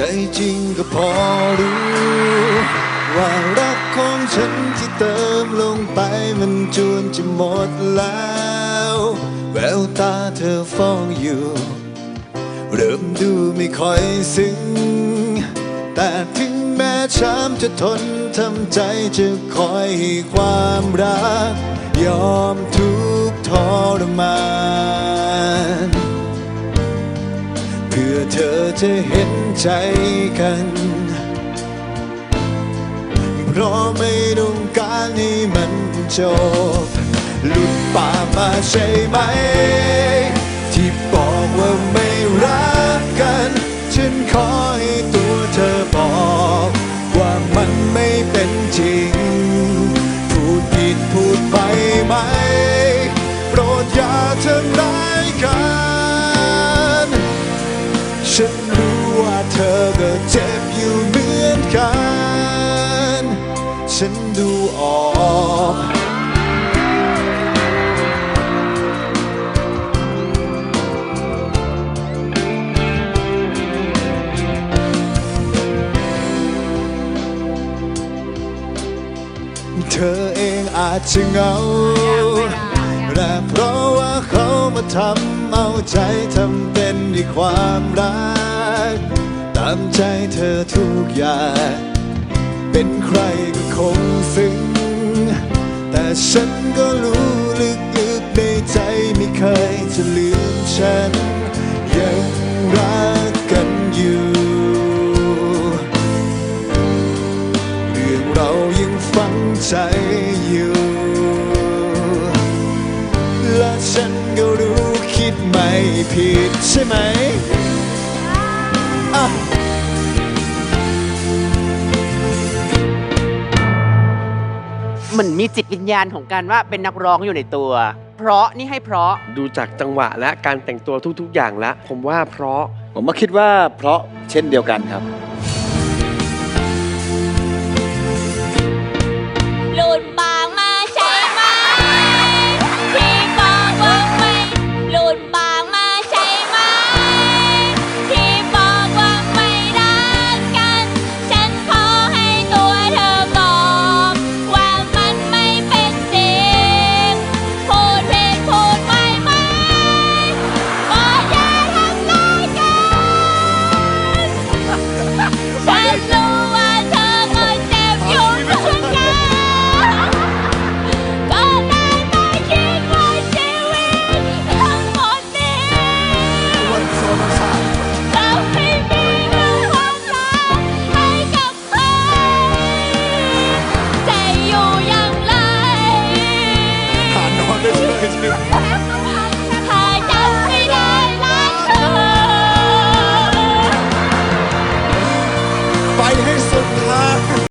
ใจจริงก็พอรู้ ว่ารักของฉันที่เติมลงไปมันจวนจะหมดแล้ว แววตาเธอฟ้องอยู่ เริ่มดูไม่ค่อยซึ้ง แต่ถึงแม้ช้ำจะทนทำใจจะคอยให้ความรัก ยอมทุกทรมาน พื่อเธอจะเห็นใจกัน เพราะไม่ต้องการให้มันจบ หลุดปากมาใช่ไหม ที่บอกว่าไม่รักกัน ฉันขอให้ตัวเธอบอก ว่ามันไม่เป็นจริง พูดผิดพูดไปไหม โปรดอย่าทำร้าย ฉันรู้ว่าเธอก็เจ็บอยู่เหมือนกัน ฉันดูออกเธอเองอาจจะเหงา และเพราะว่าเขามาทำเอาใจทำเป็นด้วยความรัก ตามใจเธอทุกอย่าง เป็นใครก็คงซึ้ง แต่ฉันก็รู้ลึกๆในใจไม่เคยจะลืมฉัน ยังรักกันอยู่ เรื่องเรายังฝังใจ ผิดใช่ไหมอะมันมีจิตวิญญาณของการว่าเป็นนักร้องอยู่ในตัว เพราะนี่ให้เพราะ ดูจากจังหวะและการแต่งตัวทุกๆ อย่างแล้ว ผมว่าเพราะ ผมมาคิดว่าเพราะเช่นเดียวกันครับ